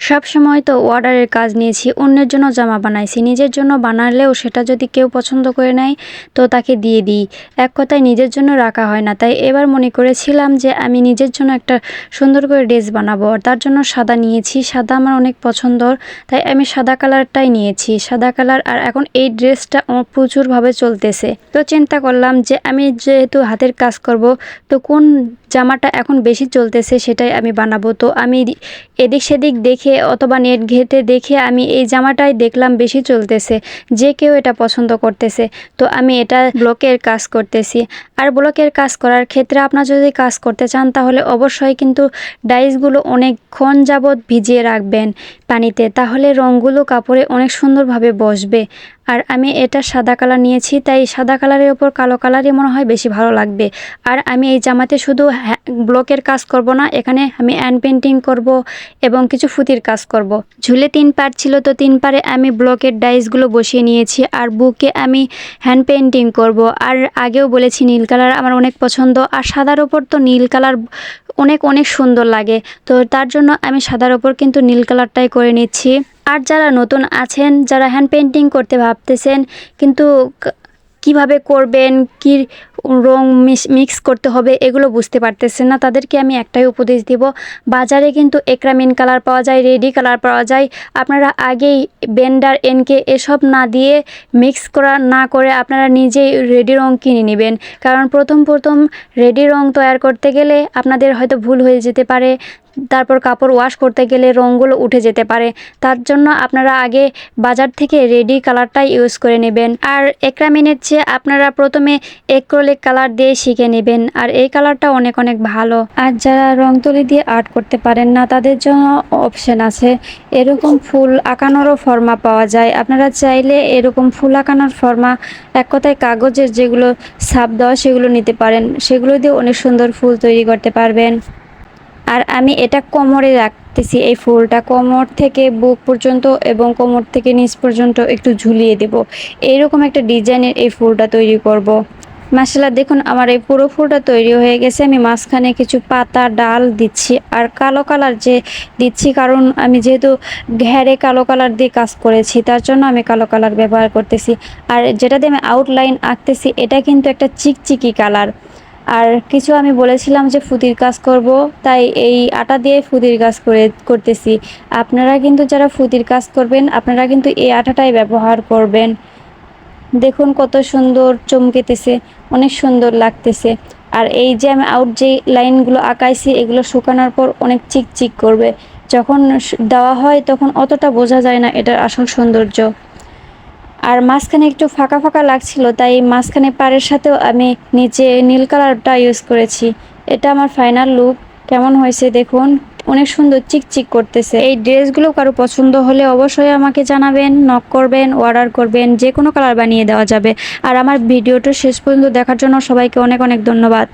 সব সময় তো অর্ডারের কাজ নিয়েছি, অন্যের জন্য জামা বানাইছি, নিজের জন্য বানালেও সেটা যদি কেউ পছন্দ করে নেয়, তো তাকে দিয়ে দিই। এক কথায় নিজের জন্য রাখা হয় না, তাই এবার মনে করেছিলাম যে আমি নিজের জন্য একটা সুন্দর করে ড্রেস বানাবো, আর তার জন্য সাদা নিয়েছি, সাদা আমার অনেক পছন্দর, তাই আমি সাদা কালারটাই নিয়েছি, সাদা কালার, আর এখন এই ড্রেসটা প্রচুরভাবে চলতেছে। তো চিন্তা করলাম যে আমি যেহেতু হাতের কাজ করব, তো কোন জামাটা এখন বেশি চলতেছে সেটাই আমি বানাবো, তো আমি এদিক সেদিক দেখে অথবা নেট ঘেটে দেখে আমি এই জামাটাই দেখলাম বেশি চলতেছে, যে কেউ এটা পছন্দ করতেছে। তো আমি এটা ব্লকের কাজ করতেছি। আর ব্লকের কাজ করার ক্ষেত্রে আপনার যদি কাজ করতে চান, তাহলে অবশ্যই কিন্তু ডাইসগুলো অনেকক্ষণ যাবৎ ভিজিয়ে রাখবেন পানিতে। তাহলে রঙগুলো কাপড়ে অনেক সুন্দরভাবে বসবে। আর আমি এটা সাদা কালার নিয়েছি, তাই সাদা কালারের ওপর কালো কালারই মনে হয় বেশি ভালো লাগবে। আর আমি এই জামাতে শুধু ব্লকের কাজ করব না, এখানে আমি হ্যান্ড পেন্টিং করব এবং কিছু ফুতির কাজ করব। ঝুলে তিন পার ছিল, তো তিন পারে আমি ব্লকের ডাইসগুলো বসিয়ে নিয়েছি আর বুকে আমি হ্যান্ড পেন্টিং করব। আর আগেও বলেছি নীল কালার আমার অনেক পছন্দ, আর সাদার ওপর তো নীল কালার অনেক অনেক সুন্দর লাগে। তো তার জন্য আমি সাদার ওপর কিন্তু নীল কালারটাই করে নিচ্ছি। আর যারা নতুন আছেন, যারা হ্যান্ড পেন্টিং করতে ভাবতেছেন, কিন্তু কীভাবে করবেন, কি রং মিক্স করতে হবে, এগুলো বুঝতে পারতেছেন না। তাদেরকে আমি একটাই উপদেশ দিব, বাজারে কিন্তু একরামিন কালার পাওয়া যায়, রেডি কালার পাওয়া যায়। আপনারা আগেই বেন্ডার এনকে এসব না দিয়ে মিক্স করা, না করে আপনারা নিজেই রেডি রং কিনে নেবেন। কারণ প্রথম প্রথম রেডি রং তৈরি করতে গেলে আপনাদের হয়তো ভুল হয়ে যেতে পারে। তারপর কাপড় ওয়াশ করতে গেলে রঙগুলো উঠে যেতে পারে। তার জন্য আপনারা আগে বাজার থেকে রেডি কালারটাই ইউজ করে নেবেন। আর একরামিনের চেয়ে আপনারা প্রথমে এক্রোলিক কালার দিয়ে শিখে নেবেন। আর এই কালারটা অনেক অনেক ভালো। আর যারা রং তুলি দিয়ে আর্ট করতে পারেন না, তাদের জন্য অপশন আছে। এরকম ফুল আঁকানোরও ফর্মা পাওয়া যায়। আপনারা চাইলে এরকম ফুল আঁকানোর ফর্মা এক কথায় কাগজের যেগুলো ছাপ দেওয়া, সেগুলো নিতে পারেন। সেগুলো দিয়ে অনেক সুন্দর ফুল তৈরি করতে পারবেন। আর আমি এটা কোমরে রাখতেছি, এই ফুলটা কোমর থেকে বুক পর্যন্ত এবং কোমর থেকে নিচ পর্যন্ত একটু ঝুলিয়ে দেব। এইরকম একটা ডিজাইনের এই ফুলটা তৈরি করব। মাসাল্লাহ দেখুন আমার এই পুরো ফুলটা তৈরি হয়ে গেছে। আমি মাঝখানে কিছু পাতা, ডাল দিচ্ছি আর কালো কালার যে দিচ্ছি, কারণ আমি যেহেতু ঘেরে কালো কালার দিয়ে কাজ করেছি, তার জন্য আমি কালো কালার ব্যবহার করতেছি। আর যেটা দিয়ে আমি আউটলাইন আঁকতেছি, এটা কিন্তু একটা চিকচিকি কালার। আর কিছু আমি বলেছিলাম যে ফুতির কাজ করব, তাই এই আটা দিয়ে ফুতির কাজ করে, করতেছি। আপনারা কিন্তু যারা ফুতির কাজ করবেন, আপনারা কিন্তু এই আটাটাই ব্যবহার করবেন। দেখুন কত সুন্দর চমকেতেছে, অনেক সুন্দর লাগতেছে। আর এই যে আমি আউট যে লাইনগুলো আঁকাইছি, এগুলো শুকানোর পর অনেক চিকচিক করবে। যখন দেওয়া হয়, তখন অতটা বোঝা যায় না এটার আসল সৌন্দর্য। আর মাঝখানে একটু ফাঁকা ফাঁকা লাগছিল, তাই মাঝখানে পাড়ের সাথেও আমি নিচে নীল কালারটা ইউজ করেছি। এটা আমার ফাইনাল লুক কেমন হয়েছে দেখুন। অনেক সুন্দর চিকচিক করতেছে। এই ড্রেসগুলো কারও পছন্দ হলে অবশ্যই আমাকে জানাবেন নক করবেন অর্ডার করবেন, যে কোনো কালার বানিয়ে দেওয়া যাবে। আর আমার ভিডিওটা শেষ পর্যন্ত দেখার জন্য সবাইকে অনেক অনেক ধন্যবাদ।